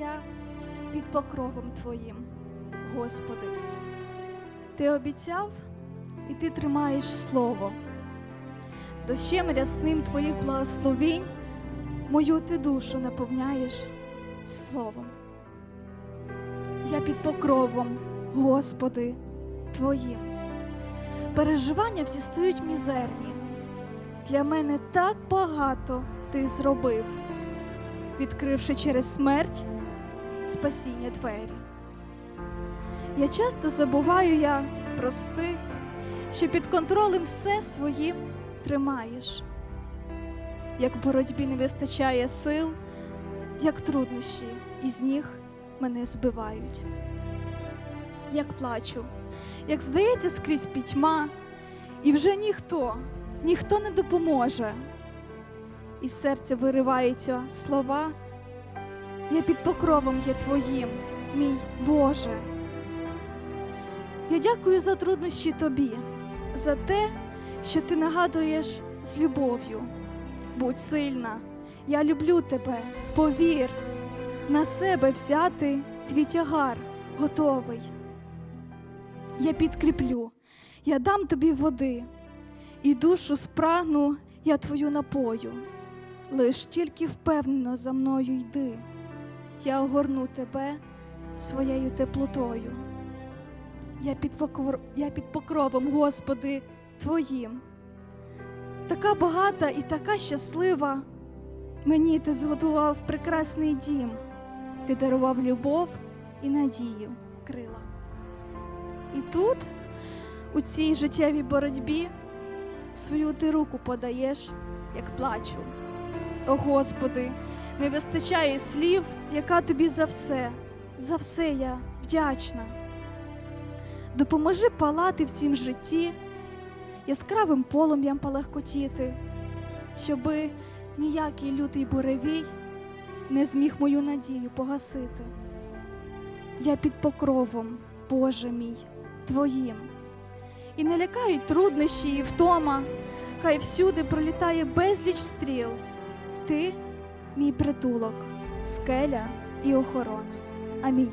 життя під покровом Твоїм, Господи. Ти обіцяв, і ти тримаєш слово. Дощем рясним Твоїх благословінь мою ти душу наповняєш словом. Я під покровом, Господи, Твоїм. Переживання всі стають мізерні. Для мене так багато ти зробив, відкривши через смерть спасіння двері. Я часто забуваю я прости, що під контролем все своїм тримаєш. Як в боротьбі не вистачає сил, як труднощі із ніг мене збивають. Як плачу, як здається скрізь пітьма, і вже ніхто, ніхто не допоможе. Із серця вириваються слова. Я під покровом є твоїм, мій Боже. Я дякую за труднощі тобі, за те, що ти нагадуєш з любов'ю. Будь сильна, я люблю тебе, повір, на себе взяти твій тягар готовий. Я підкріплю, я дам тобі води, і душу спрагну я твою напою. Лиш тільки впевнено за мною йди, я огорну тебе своєю теплотою. Я під, покор... я під покровом, Господи, Твоїм. Така багата і така щаслива. Мені ти зготував прекрасний дім, ти дарував любов і надію крила. І тут, у цій життєвій боротьбі, свою ти руку подаєш, як плачу. О Господи, не вистачає слів, яка тобі за все, за все я вдячна. Допоможи палати в цім житті, яскравим полум'ям палахкотіти, щоби ніякий лютий буревій не зміг мою надію погасити. Я під покровом, Боже мій, Твоїм. І не лякають труднощі і втома, хай всюди пролітає безліч стріл. Ти мій притулок, скеля і охорона. Амінь.